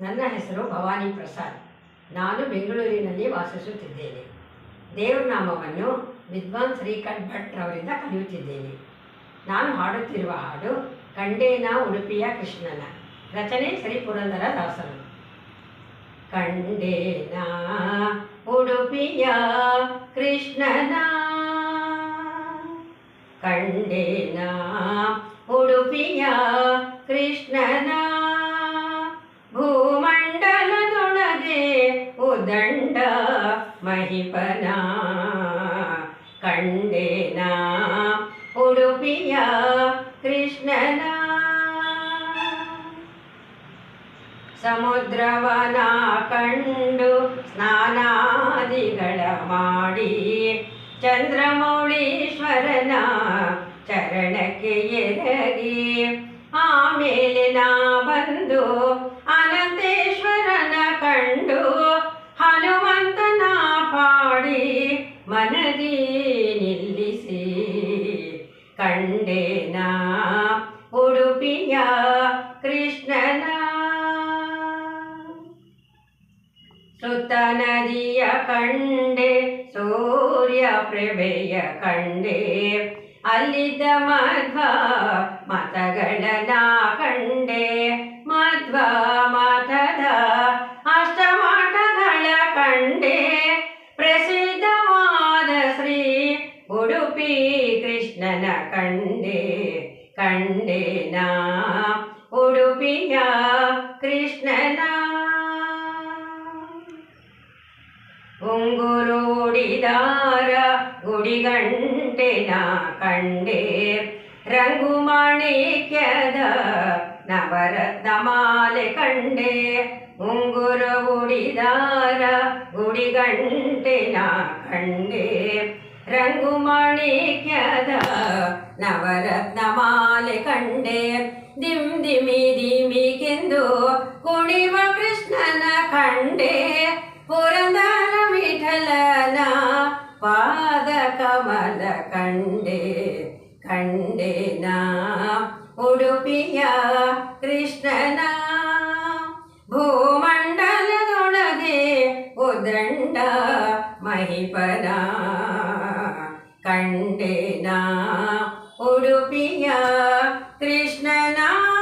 ನನ್ನ ಹೆಸರು ಭವಾನಿ ಪ್ರಸಾದ್. ನಾನು ಬೆಂಗಳೂರಿನಲ್ಲಿ ವಾಸಿಸುತ್ತಿದ್ದೇನೆ. ದೇವ್ರ ನಾಮವನ್ನು ವಿದ್ವಾನ್ ಶ್ರೀಕಂಠ್ ಭಟ್ ಅವರಿಂದ ಕಲಿಯುತ್ತಿದ್ದೇನೆ. ನಾನು ಹಾಡುತ್ತಿರುವ ಹಾಡು ಕಂಡೇನ ಉಡುಪಿಯ ಕೃಷ್ಣನ ರಚನೆ ಶ್ರೀ ಪುರಂದರ ದಾಸರು ಕಂಡೇನ ಉಡುಪಿಯ ಕೃಷ್ಣನ ಕಂಡೇನ ಉಡುಪಿಯ ಕೃಷ್ಣನ ಮಹಿಪನ ಕಂಡೇನ ಉಡುಪಿಯ ಕೃಷ್ಣನ. ಸಮುದ್ರವನ ಕಂಡು ಸ್ನಾನಾದಿಗಳ ಮಾಡಿ ಚಂದ್ರಮೌಳೀಶ್ವರನ ಚರಣಕ್ಕೆ ಎರಗಿ ಆಮೇಲೆ ನಾ ಬಂದು ಕಂಡೇನ ಉಡುಪಿಯ ಕೃಷ್ಣನ. ಸುತ್ತ ನದಿಯ ಕಂಡೆ, ಸೂರ್ಯ ಪ್ರಭೆಯ ಕಂಡೆ. ಅಲ್ಲಿದ್ದ ಮಧ್ವ ಮತಗಳನ ಕಂಡೆ. ಮಧ್ವ ಮತದ ಅಷ್ಟಮಠಗಳ ಕಂಡೆ. ಪ್ರಸಿದ್ಧವಾದ ಶ್ರೀ ಉಡುಪಿ ಕೃಷ್ಣನ ಕಂಡೆ ಕಂಡೇನ ಉಡುಪಿಯ ಕೃಷ್ಣನ ಉಂಗುರೂಡಿದಾರ ಗುಡಿಗಂಟೆನ ಕಂಡೆ ರಂಗು ಮಾಣಿಕ್ಯದ ನವರತ್ನ ಮಾಲೆ ಕಂಡೆ ಉಂಗುರ ಉಡಿದಾರ ಗುಡಿಗಂಟೆನ ಕಂಡೆ ರಂಗು ಮಾಣಿಕ್ಯದ ನವರತ್ನ ಮಾಲೆ ಕಂಡೆ ದಿಮ್ ದಿಮಿ ದಿಮಿಗೆಂದು ಕುಣಿವ ಕೃಷ್ಣನ ಕಂಡೆ ಪುರಂದರ ವಿಠಲನ ಪಾದ ಕಮಲ ಕಂಡೆ ಕಂಡೆನ ಉಡುಪಿಯ ಕೃಷ್ಣನ ಭೂಮಂಡಲದೊಳಗೆ ಉದಂಡ ಮಹಿಪನ കൃഷ്ണനാ.